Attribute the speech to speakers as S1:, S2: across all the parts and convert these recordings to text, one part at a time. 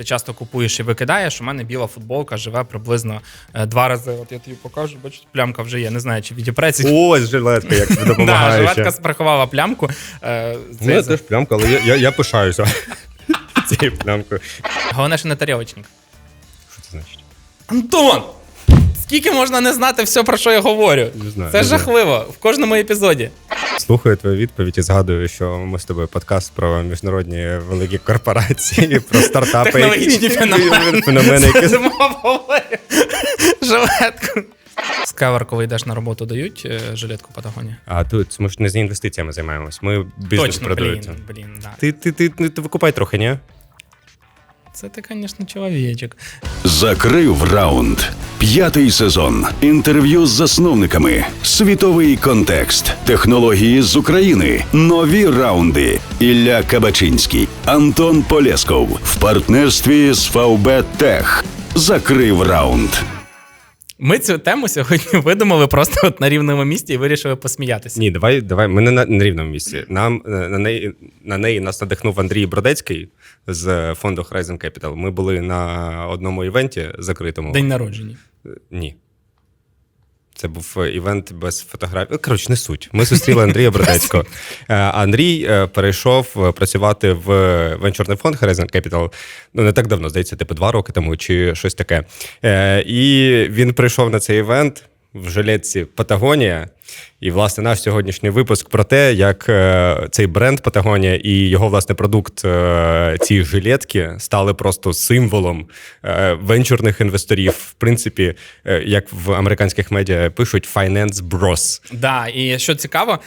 S1: ти часто купуєш і викидаєш. У мене біла футболка живе приблизно е, два рази. От я тобі покажу, бачиш, плямка вже є. Не знаю, чи відіпреться.
S2: Ось жилетка, як допомагає.
S1: жилетка спрахувала плямку. Це-
S2: теж плямка, але я, пишаюся цією плямкою.
S1: Головне, що не тарілочник.
S2: Що це значить?
S1: Антон! Скільки можна не знати все, про що я говорю?
S2: Не знаю,
S1: Це
S2: не знаю.
S1: жахливо в кожному епізоді.
S2: Слухаю твою відповідь і згадую, що ми з тобою подкаст про міжнародні великі корпорації, про стартапи.
S1: Технологічні феномени. Жилетку. Скавер, коли йдеш на роботу, дають е, жилетку Патагонія?
S2: А тут ми ж не з інвестиціями займаємось. Ми бізнес
S1: Точно, блін, блін, да.
S2: Ти, ти, ти, ти, ти викупай трохи, ні?
S1: Це ти, звісно, чоловічок.
S3: Закрив раунд. П'ятий сезон. Інтерв'ю з засновниками. Світовий контекст. Технології з України. Нові раунди. Ілля Кабачинський. Антон Полєсков. В партнерстві з ФАУБ Тех. Закрив раунд.
S1: Ми цю тему сьогодні видумали просто от на рівному місці і вирішили посміятися.
S2: Ні, давай, давай. Ми не на, на рівному місці. Нам е, на неї на неї нас надихнув Андрій Бродецький з фонду Horizon Capital. Ми були на одному івенті закритому.
S1: День народження.
S2: Е, Ні. Це був е, івент без фотографій. Коротше, не суть. Ми зустріли Андрія Бродецького. Е, Андрій е, перейшов працювати в венчурний фонд Horizon Capital. Ну, не так давно, здається, типу два роки тому чи щось таке. І він прийшов на цей івент в жилетці Патагонія. І, власне, наш сьогоднішній випуск про те, як е, цей бренд Патагонія і його власне продукт е, ці жилетки стали просто символом е, венчурних інвесторів. В принципі, е, як в американських медіа пишуть finance bros.
S1: Да, і що цікаво,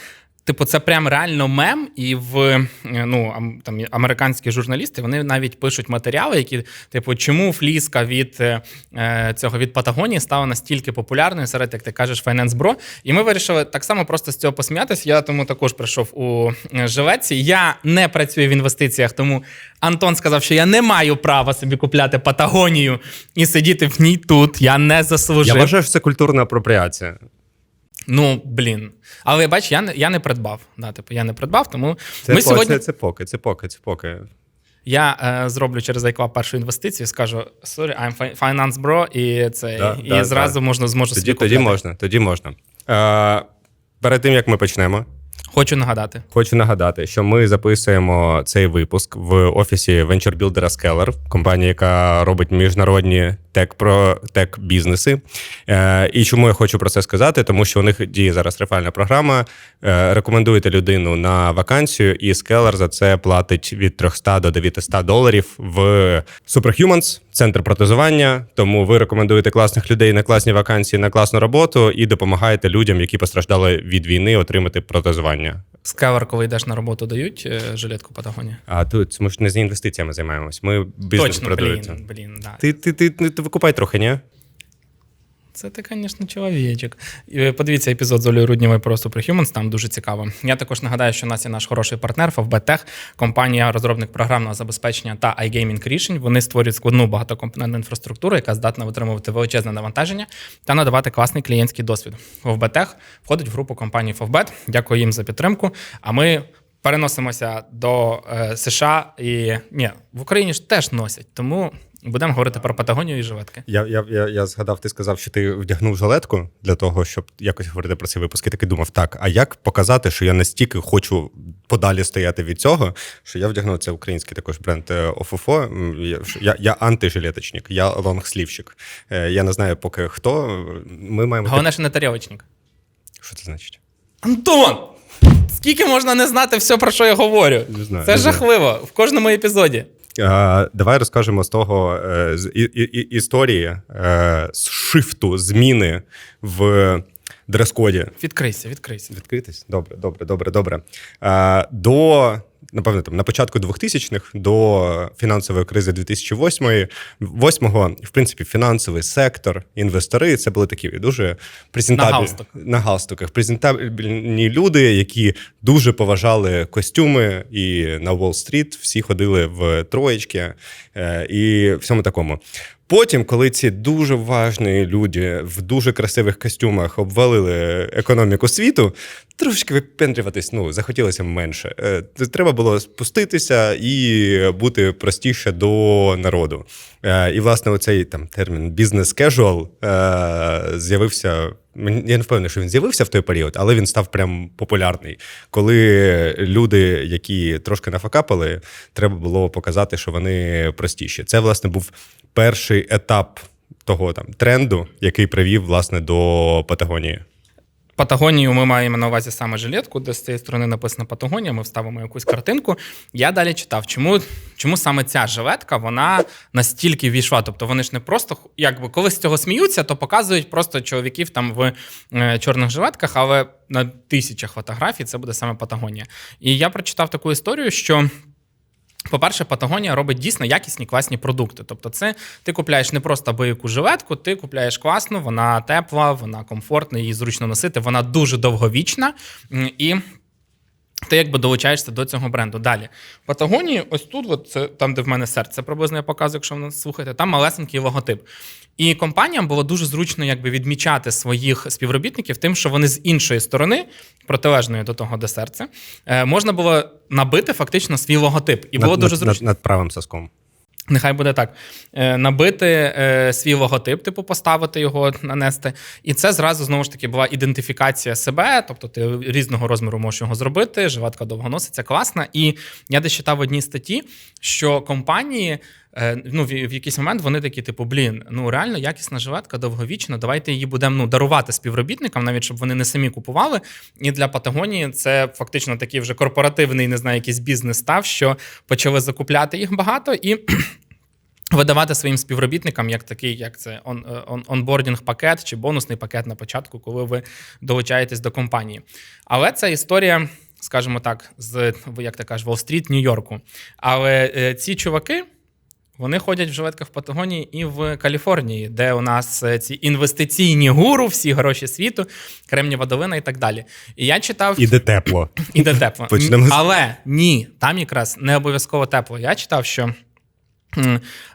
S1: типу, це прям реально мем, і в е, ну ам- там американські журналісти вони навіть пишуть матеріали, які, типу, чому фліска від е, е, цього від Патагонії стала настільки популярною серед, як ти кажеш, Finance Bro. І ми вирішили так само просто з цього посміятися. Я тому також прийшов у е, жилетці. Я не працюю в інвестиціях, тому Антон сказав, що я не маю права собі купляти Патагонію і сидіти в ній тут. Я не заслужив.
S2: Я вважаю, що це культурна апропріація.
S1: Ну, блін. Але бач, я не, я не придбав. Да, типу, я не придбав, тому
S2: Це,
S1: ми
S2: по-
S1: сьогодні.
S2: це, це поки, це поки, це поки.
S1: Я е, зроблю через iClub першу інвестицію, скажу sorry, I'm finance bro, і це
S2: Да,
S1: і
S2: да,
S1: зразу
S2: да.
S1: можна зможу
S2: Тоді,
S1: собі
S2: тоді можна, тоді можна. Е, перед тим як ми почнемо,
S1: Хочу нагадати.
S2: Хочу нагадати, що ми записуємо цей випуск в офісі венчурбілдера Scalar, компанія, яка робить міжнародні тек про тек бізнеси. Е, і чому я хочу про це сказати? Тому що у них діє зараз рефальна програма. Е, рекомендуєте людину на вакансію, і Scalar за це платить від 300 до 900 доларів в Superhumans, центр протезування. Тому ви рекомендуєте класних людей на класні вакансії, на класну роботу і допомагаєте людям, які постраждали від війни, отримати протезування.
S1: Скавер, коли йдеш на роботу, дають е, жилетку Патагонія.
S2: А тут ми ж не з інвестиціями займаємось. Ми бізнес
S1: Точно,
S2: продується.
S1: блін, блін, да.
S2: Ти, ти, ти, ти, ти викупай трохи, ні?
S1: Це ти, звісно, чоловічок. Е, Подивіться епізод з Олею Руднєвою про Superhumans, там дуже цікаво. Я також нагадаю, що у нас є наш хороший партнер FFB компанія розробник програмного забезпечення та iGaming рішень. Вони створюють складну багатокомпонентну інфраструктуру, яка здатна витримувати величезне навантаження та надавати класний клієнтський досвід. FFB входить в групу компанії FFBet. Дякую їм за підтримку. А ми. Переносимося до е, США і ні, в Україні ж теж носять, тому будемо говорити про Патагонію і жилетки.
S2: Я, я, я, я згадав, ти сказав, що ти вдягнув жилетку для того, щоб якось говорити про цей випуск. І такий думав, так, а як показати, що я настільки хочу подалі стояти від цього, що я вдягнув це український також бренд е, ОФОФО. Я, я, антижилеточник, я лонгслівщик. Е, Я не знаю поки хто. Ми маємо.
S1: Головне, що не тарілочник.
S2: Що це значить?
S1: Антон! Скільки можна не знати все, про що я говорю?
S2: Не знаю,
S1: Це
S2: не знаю.
S1: жахливо в кожному епізоді.
S2: Давай розкажемо з того е, з історії е, з шифту зміни в дрес-коді.
S1: Відкрийся, відкрийся.
S2: Відкритись? Добре, добре, добре, добре. До напевно, там на початку 2000-х, до фінансової кризи 2008 восьмого, в принципі, фінансовий сектор, інвестори це були такі дуже презентабельні
S1: На галстук.
S2: на галстуках. Презентабельні люди, які дуже поважали костюми, і на Уолл-стріт всі ходили в троєчки е, і всьому такому. Потім, коли ці дуже важні люди в дуже красивих костюмах обвалили економіку світу, трошки випендрюватись ну, захотілося менше. Е, Треба було спуститися і бути простіше до народу. Е, І, власне, оцей там термін бізнес е, з'явився. Я не впевнений, що він з'явився в той період, але він став прям популярний. Коли люди, які трошки нафакапили, треба було показати, що вони простіші. Це, власне, був перший етап того там тренду, який привів власне до Патагонії.
S1: Патагонію ми маємо на увазі саме жилетку, де з цієї сторони написано Патагонія, ми вставимо якусь картинку. Я далі читав, чому, чому саме ця жилетка вона настільки війшла. Тобто вони ж не просто, якби коли з цього сміються, то показують просто чоловіків там в е, чорних жилетках, але на тисячах фотографій це буде саме Патагонія. І я прочитав таку історію, що. По-перше, Патагонія робить дійсно якісні класні продукти. Тобто, це ти купляєш не просто бояку жилетку, ти купляєш класну, вона тепла, вона комфортна, її зручно носити, вона дуже довговічна. І ти якби долучаєшся до цього бренду. Далі. В Патагонії, ось тут, от це там, де в мене серце, приблизно я показую, якщо ви нас слухаєте, там малесенький логотип. І компаніям було дуже зручно якби відмічати своїх співробітників тим, що вони з іншої сторони, протилежної до того, де серце, е, можна було набити фактично свій логотип. І було
S2: над,
S1: дуже зручно.
S2: над, над правим соском.
S1: Нехай буде так. Е, Набити е, свій логотип, типу, поставити його, нанести. І це зразу знову ж таки була ідентифікація себе. Тобто ти різного розміру можеш його зробити, жилетка довго носиться, класна. І я десь читав в одній статті, що компанії. Е, Ну, в, якийсь момент вони такі, типу, блін, ну реально якісна жилетка, довговічна. Давайте її будемо ну, дарувати співробітникам, навіть щоб вони не самі купували. І для Патагонії це фактично такий вже корпоративний, не знаю, якийсь бізнес став, що почали закупляти їх багато і. Видавати своїм співробітникам як такий, як це он, он, онбордінг пакет чи бонусний пакет на початку, коли ви долучаєтесь до компанії. Але це історія, скажімо так, з як ти кажеш, Уолл-стріт, Нью-Йорку. Але е, ці чуваки. Вони ходять в жилетках в Патагонії і в Каліфорнії, де у нас е, ці інвестиційні гуру, всі гроші світу, Кремнієва долина і так далі. І я читав
S2: Іде тепло.
S1: Іде тепло.
S2: Почнемо
S1: Але ні, там якраз не обов'язково тепло. Я читав, що.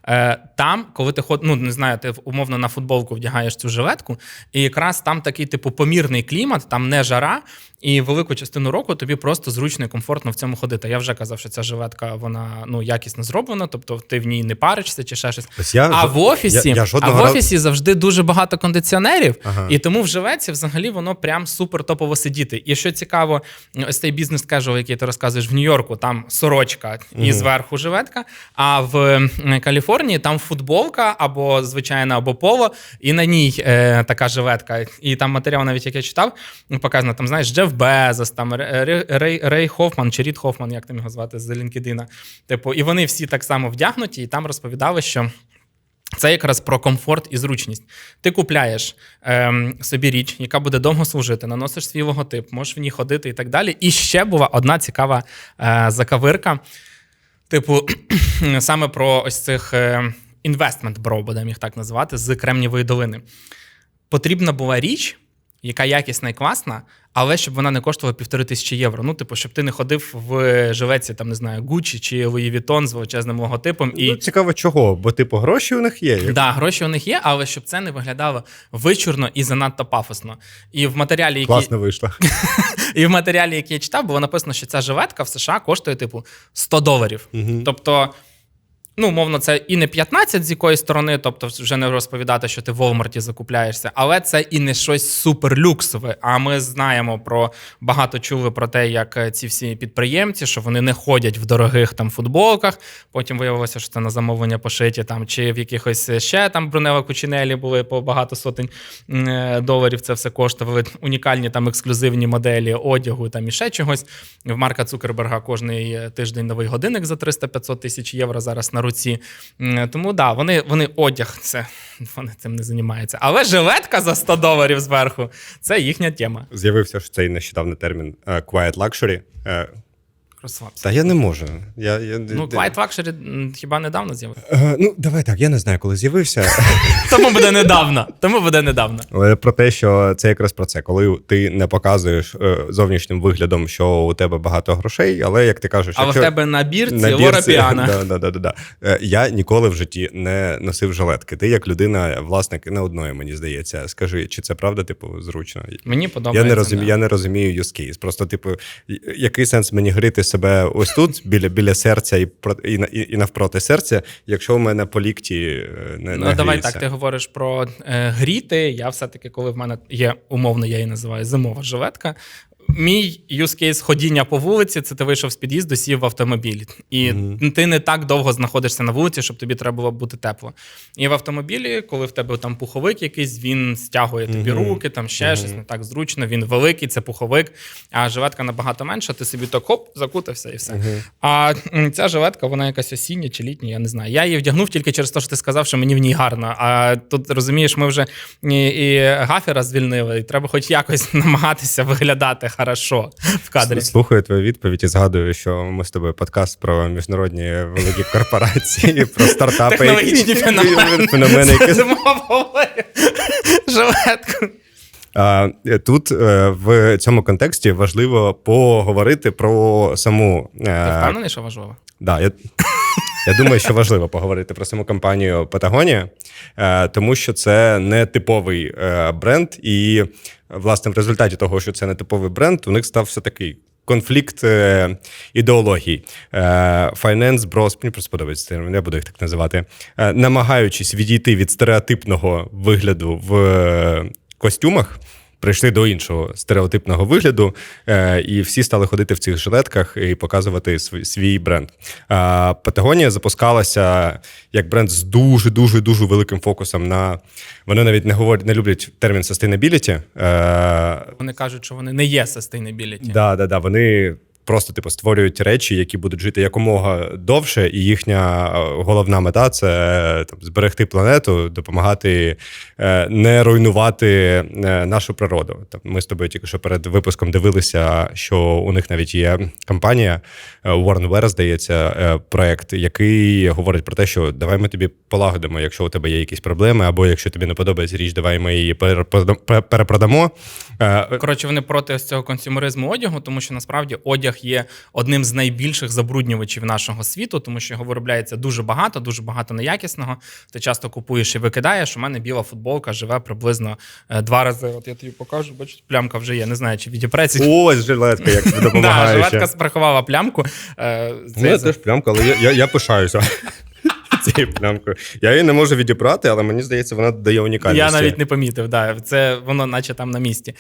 S1: е, Там, коли ти ход, ну не знаю, ти умовно на футболку вдягаєш цю жилетку, і якраз там такий, типу, помірний клімат, там не жара, і велику частину року тобі просто зручно і комфортно в цьому ходити. Я вже казав, що ця жилетка вона ну якісно зроблена, тобто ти в ній не паришся чи ще щось.
S2: Ось я
S1: а в офісі,
S2: я- я
S1: а в офісі завжди дуже багато кондиціонерів,
S2: Ага.
S1: і тому в жилетці взагалі воно прям супер топово сидіти. І що цікаво, ось цей бізнес кежуал, який ти розказуєш в Нью-Йорку, там сорочка і зверху жилетка. А в Каліфорнії там футболка або звичайна, або поло, і на ній е, така жилетка. І там матеріал, навіть як я читав, показано там, знаєш, Джеф Безос, там Рей, Рей, Хофман чи Рід Хофман, як там його звати з LinkedIn. Типу, і вони всі так само вдягнуті, і там розповідали, що. Це якраз про комфорт і зручність. Ти купляєш ем, собі річ, яка буде довго служити, наносиш свій логотип, можеш в ній ходити і так далі. І ще була одна цікава е, закавирка. Типу, саме про ось цих інвестмент бро, будемо їх так називати, з Кремнієвої долини. Потрібна була річ, яка якісна і класна, але щоб вона не коштувала півтори тисячі євро. Ну, типу, щоб ти не ходив в жилеці, там не знаю, Gucci чи Louis Vuitton з величезним логотипом. І...
S2: Ну, цікаво, чого? Бо, типу, гроші у них є.
S1: Так, да, гроші у них є, але щоб це не виглядало вичурно і занадто пафосно. І в матеріалі, який,
S2: Класно вийшло.
S1: і в матеріалі, який я читав, було написано, що ця жилетка в США коштує, типу, 100 доларів. Тобто, ну, мовно, це і не 15 з якоїсь сторони, тобто вже не розповідати, що ти в Walmart закупляєшся, але це і не щось суперлюксове. А ми знаємо про багато чули про те, як е, ці всі підприємці, що вони не ходять в дорогих там футболках. Потім виявилося, що це на замовлення пошиті там, чи в якихось ще там Брунелла Кучинелі були по багато сотень е, доларів. Це все коштували унікальні там ексклюзивні моделі одягу там і ще чогось. В Марка Цукерберга кожний е, тиждень новий годинник за 300-500 тисяч євро зараз на руці. Тому да, вони, вони одяг, це вони цим не займаються. Але жилетка за 100 доларів зверху це їхня тема.
S2: З'явився ж цей нещодавний термін е, quiet luxury.
S1: Розслабся.
S2: Та я не можу. Я, я,
S1: Ну, Quiet Luxury хіба недавно з'явився?
S2: Е, ну, давай так, я не знаю, коли з'явився.
S1: Тому буде недавно. Тому буде недавно.
S2: Але про те, що це якраз про це, коли ти не показуєш е, зовнішнім виглядом, що у тебе багато грошей, але як ти кажеш,
S1: А в тебе на бірці
S2: на
S1: Піана.
S2: Да, да, да, да, да. Е, Я ніколи в житті не носив жилетки. Ти як людина, власник не одної, мені здається. Скажи, чи це правда, типу, зручно?
S1: Мені подобається.
S2: Я не розумію,
S1: да.
S2: я не розумію use case. Просто, типу, який сенс мені грити себе ось тут, біля, біля серця і, і, і, навпроти серця, якщо у мене по лікті е, не,
S1: Ну,
S2: не
S1: давай
S2: гріється?
S1: так, ти говориш про е, гріти. Я все-таки, коли в мене є умовно, я її називаю зимова жилетка. Мій use case ходіння по вулиці, це ти вийшов з під'їзду, сів в автомобіль. І ти не так довго знаходишся на вулиці, щоб тобі треба було бути тепло. І в автомобілі, коли в тебе там пуховик якийсь, він стягує тобі руки, там ще щось не так зручно. Він великий, це пуховик, а жилетка набагато менша, ти собі так хоп, закутався і все. А ця жилетка, вона якась осіння чи літня, я не знаю. Я її вдягнув тільки через те, що ти сказав, що мені в ній гарно. А тут розумієш, ми вже і, і гафера звільнили, і треба хоч якось намагатися виглядати хорошо в кадрі.
S2: Слухаю твою відповідь і згадую, що ми з тобою подкаст про міжнародні великі корпорації, про стартапи.
S1: Технологічні феномени. жилетку.
S2: Тут е, в цьому контексті важливо поговорити про саму.
S1: Ти
S2: е,
S1: впевнений, що важливо?
S2: Да, я, я думаю, що важливо поговорити про саму компанію Патагонія, е, тому що це не типовий е, бренд, і власне в результаті того, що це не типовий бренд, у них стався такий. Конфлікт е. Е, Finance Bros, мені просто подобається термін, я буду їх так називати. Намагаючись відійти від стереотипного вигляду в костюмах, прийшли до іншого стереотипного вигляду, е, і всі стали ходити в цих жилетках і показувати свій, свій бренд. Патагонія запускалася як бренд з дуже дуже дуже великим фокусом на вони навіть не говорять, не люблять термін sustainability. Е,
S1: Вони кажуть, що вони не є sustainability.
S2: Да, да, да. Вони просто типу створюють речі, які будуть жити якомога довше, і їхня е, головна мета це там зберегти планету, допомагати е, не руйнувати е, нашу природу. Там ми з тобою тільки що перед випуском дивилися, що у них навіть є компанія Warren здається, проект, який говорить про те, що давай ми тобі полагодимо, якщо у тебе є якісь проблеми, або якщо тобі не подобається річ, давай ми її перепродам- перепродамо.
S1: Коротше, вони проти цього консюмеризму одягу, тому що насправді одяг є одним з найбільших забруднювачів нашого світу, тому що його виробляється дуже багато, дуже багато неякісного. Ти часто купуєш і викидаєш. У мене біла футболка живе приблизно е, два рази. От я тобі покажу, бачиш, плямка вже є. Не знаю, чи відіпреться.
S2: Ось жилетка, як
S1: Да,
S2: допомагає.
S1: жилетка спрахувала плямку. Е,
S2: У мене теж плямка, але я, я, я пишаюся цією плямкою. Я її не можу відібрати, але мені здається, вона дає унікальність.
S1: Я навіть не помітив, да. це воно наче там на місці.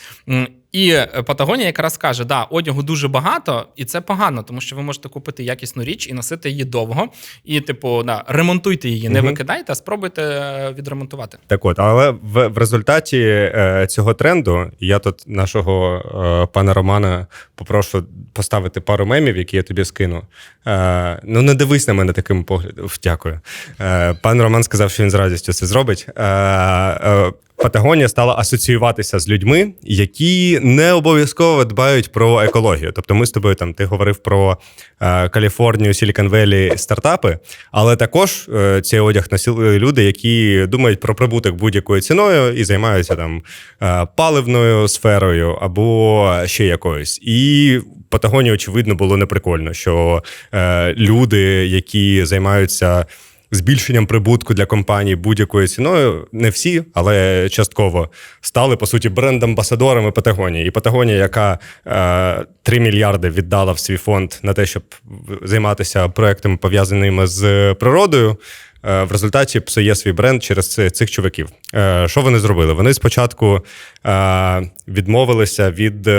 S1: І е, Патагонія якраз каже: да, одягу дуже багато, і це погано, тому що ви можете купити якісну річ і носити її довго. І, типу, да, ремонтуйте її, не
S2: Мгм.
S1: викидайте, а спробуйте е, відремонтувати.
S2: Так от, але в, в результаті е, цього тренду я тут нашого е, пана Романа попрошу поставити пару мемів, які я тобі скину. Е, ну, не дивись на мене таким поглядом. Дякую. Е, пан Роман сказав, що він з радістю це зробить. Е, е, Патагонія стала асоціюватися з людьми, які не обов'язково дбають про екологію. Тобто, ми з тобою там ти говорив про е, Каліфорнію, Сілікон Велі стартапи, але також е, цей одяг носили люди, які думають про прибуток будь-якою ціною і займаються там е, паливною сферою або ще якоюсь. І Патагонії, очевидно, було неприкольно, що е, люди, які займаються збільшенням прибутку для компанії будь-якою ціною, не всі, але частково стали по суті бренд-амбасадорами Патагонії. І Патагонія, яка е, 3 мільярди віддала в свій фонд на те, щоб займатися проектами пов'язаними з природою. е, В результаті псує свій бренд через цих чуваків. Е, Що вони зробили? Вони спочатку е, відмовилися від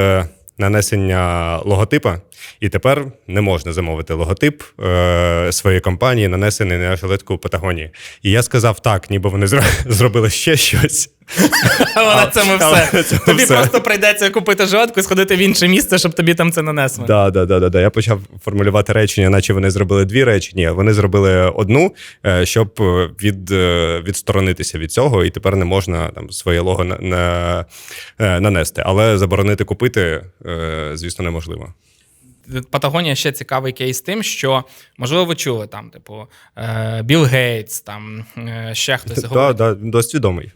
S2: нанесення логотипа, і тепер не можна замовити логотип е, своєї компанії, нанесений на жилетку Патагонії. І я сказав так, ніби вони зро- зробили ще щось.
S1: Але цьому
S2: але
S1: все. Тобі просто прийдеться купити жилетку і сходити в інше місце, щоб тобі там це нанесли.
S2: Да, да, да. Я почав формулювати речення, наче вони зробили дві речі. Ні, вони зробили одну, е, щоб е, від, е, відсторонитися від цього, і тепер не можна там своє лого на, на, нанести. Але заборонити купити, звісно, неможливо.
S1: Патагонія ще цікавий кейс тим, що можливо ви чули там, типу, е, Білл Гейтс, там е, ще хтось
S2: Так,
S1: говорить.
S2: да, досить відомий.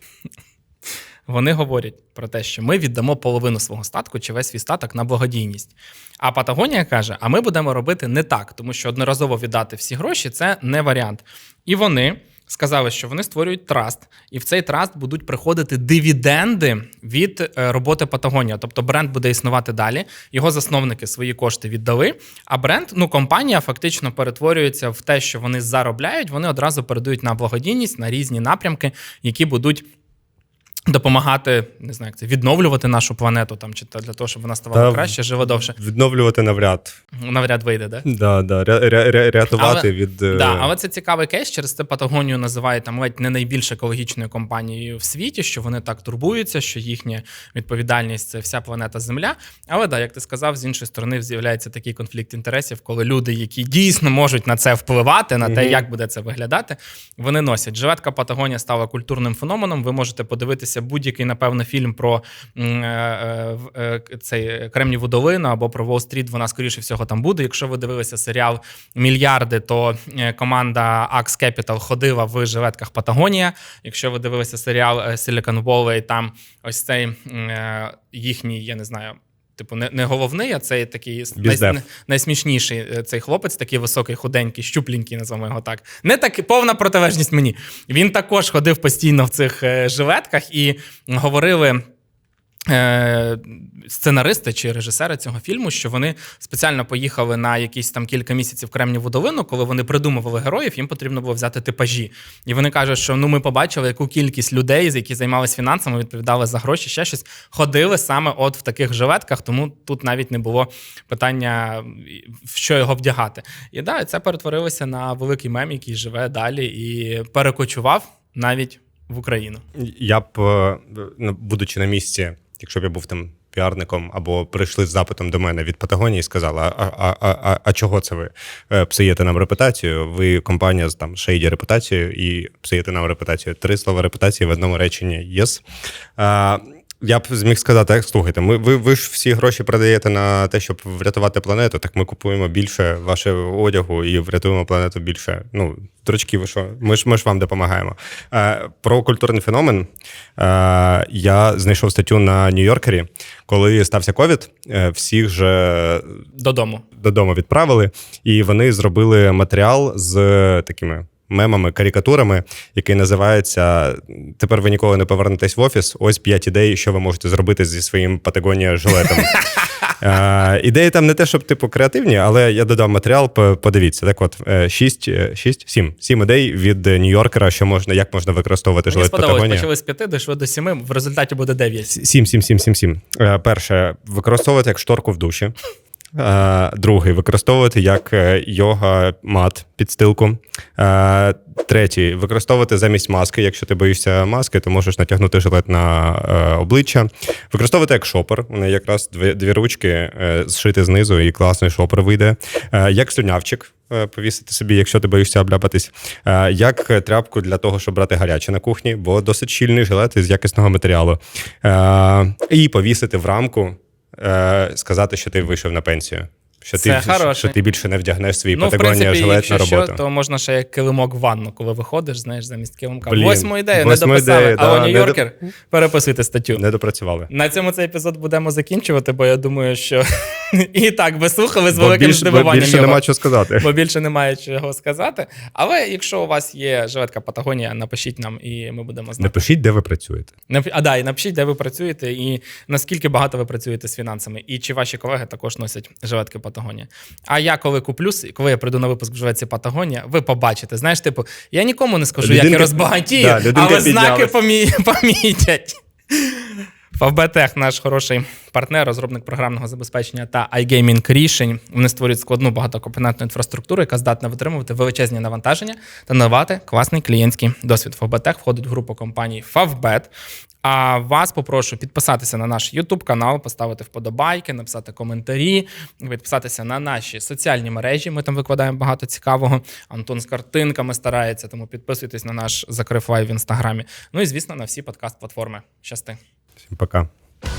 S1: Вони говорять про те, що ми віддамо половину свого статку чи весь свій статок на благодійність. А Патагонія каже: а ми будемо робити не так, тому що одноразово віддати всі гроші це не варіант. І вони сказали, що вони створюють траст, і в цей траст будуть приходити дивіденди від е, роботи Патагонія. Тобто бренд буде існувати далі. Його засновники свої кошти віддали. А бренд, ну компанія фактично перетворюється в те, що вони заробляють. Вони одразу передають на благодійність на різні напрямки, які будуть. Допомагати, не знаю, як це відновлювати нашу планету там чи та для того, щоб вона ставала
S2: Та
S1: краще, жила довше.
S2: Відновлювати навряд.
S1: Навряд вийде, да?
S2: Да, да, ря- ря- ря- рятувати
S1: Але-
S2: від. е,
S1: Да, але це цікавий кейс. Через це Патагонію називають там ледь не найбільш екологічною компанією в світі, що вони так турбуються, що їхня відповідальність це вся планета Земля. Але да, як ти сказав, з іншої сторони з'являється такий конфлікт інтересів, коли люди, які дійсно можуть на це впливати, на те,
S2: Мгм.
S1: як буде це виглядати, вони носять. Жилетка Патагонія стала культурним феноменом. Ви можете подивитися будь-який, напевно, фільм про е, е, е, цей Кремніву долину або про Уолл-стріт, вона скоріше всього там буде. Якщо ви дивилися серіал Мільярди, то команда Axe Capital ходила в жилетках Патагонія. Якщо ви дивилися серіал Silicon Valley, там ось цей їхній, я не знаю. Типу, не, не головний, а цей такий най, найсмішніший е, цей хлопець, такий високий, худенький, щупленький, називаємо його так. Не так повна протилежність мені. Він також ходив постійно в цих е, жилетках і говорили. Е, Сценаристи чи режисери цього фільму, що вони спеціально поїхали на якісь там кілька місяців Кремніву долину, коли вони придумували героїв, їм потрібно було взяти типажі. І вони кажуть, що ну ми побачили, яку кількість людей, які займалися фінансами, відповідали за гроші, ще щось, ходили саме от в таких жилетках, тому тут навіть не було питання, в що його вдягати. І да, це перетворилося на великий мем, який живе далі і перекочував навіть в Україну.
S2: Я б, е, ну, будучи на місці, якщо б я був там піарником або прийшли з запитом до мене від Патагонії і сказали: а, а, а, а, а чого це ви е, псуєте нам репутацію? Ви компанія з там шейді репутацією і псуєте нам репутацію. Три слова репутації в одному реченні єс. А, я б зміг сказати, так, слухайте, ми, ви, ви ж всі гроші продаєте на те, щоб врятувати планету, так ми купуємо більше вашого одягу і врятуємо планету більше. Ну, дурачки, ви що? Ми ж, ми ж вам допомагаємо. Е, про культурний феномен е, я знайшов статтю на Нью-Йоркері, коли стався ковід, е, всіх же
S1: Додому.
S2: додому відправили, і вони зробили матеріал з такими. Мемами, карикатурами, який називається Тепер ви ніколи не повернетесь в офіс. Ось п'ять ідей, що ви можете зробити зі своїм Патагонія жилетом. Е, ідеї там не те, щоб типу креативні, але я додав матеріал. Подивіться, так от е, шість, е, шість, сім, сім ідей від Нью-Йоркера, що можна, як можна використовувати жилет Патагонія.
S1: почали з п'яти, дійшли до сіми, в результаті буде дев'ять.
S2: Сім, сім, сім, сім, сім. Е, Перше, використовувати як шторку в душі. Е, Другий використовувати як е, йога мат підстилку. Е, Третій використовувати замість маски. Якщо ти боїшся маски, то можеш натягнути жилет на обличчя. Використовувати як шопер. У неї якраз дві, дві ручки зшити знизу, і класний шопер вийде. Як слюнявчик. Повісити собі, якщо ти боїшся обляпатись, як тряпку для того, щоб брати гаряче на кухні, бо досить щільний жилет із якісного матеріалу. І повісити в рамку, е, сказати, що ти вийшов на пенсію. Що
S1: Це
S2: ти, що,
S1: хороше.
S2: що ти більше не вдягнеш свій
S1: Ну,
S2: Патагонія жилет на роботу.
S1: що, то можна ще як килимок в ванну, коли виходиш, знаєш, замість килимка.
S2: Блін,
S1: Восьму ідею не дописали,
S2: ідею,
S1: але
S2: да, не
S1: Нью-Йоркер, переписуйте статтю.
S2: Не допрацювали.
S1: На цьому цей епізод будемо закінчувати, бо я думаю, що і так ви слухали з
S2: Бо
S1: великим
S2: більше, бо
S1: здивуванням.
S2: більше
S1: його.
S2: нема чого сказати.
S1: Бо більше немає чого сказати. Але якщо у вас є жилетка Патагонія, напишіть нам, і ми будемо знати.
S2: Напишіть, де ви працюєте.
S1: Нап- А да, і напишіть, де ви працюєте, і наскільки багато ви працюєте з фінансами, і чи ваші колеги також носять жилетки Патагонія. А я коли куплю, коли я прийду на випуск в Патагонія, ви побачите. Знаєш, типу, я нікому не скажу, як я розбагатію,
S2: Да,
S1: але знаки
S2: піднялась.
S1: помітять. Фавбетех, наш хороший партнер, розробник програмного забезпечення та iGaming рішень. Вони створюють складну багатокомпонентну інфраструктуру, яка здатна витримувати величезні навантаження та надавати класний клієнтський досвід. Фавбетех входить в групу компаній Фавбет. А вас попрошу підписатися на наш YouTube канал, поставити вподобайки, написати коментарі, підписатися на наші соціальні мережі. Ми там викладаємо багато цікавого. Антон з картинками старається, тому підписуйтесь на наш закрив лайв в інстаграмі. Ну і звісно на всі подкаст-платформи. Щасти.
S2: Всім пока.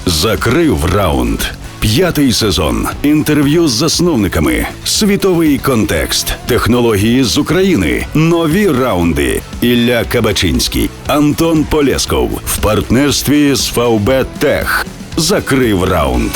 S3: Закрив раунд. П'ятий сезон. Інтерв'ю з засновниками. Світовий контекст. Технології з України. Нові раунди. Ілля Кабачинський. Антон Полєсков. В партнерстві з ФАУБ Тех. Закрив раунд.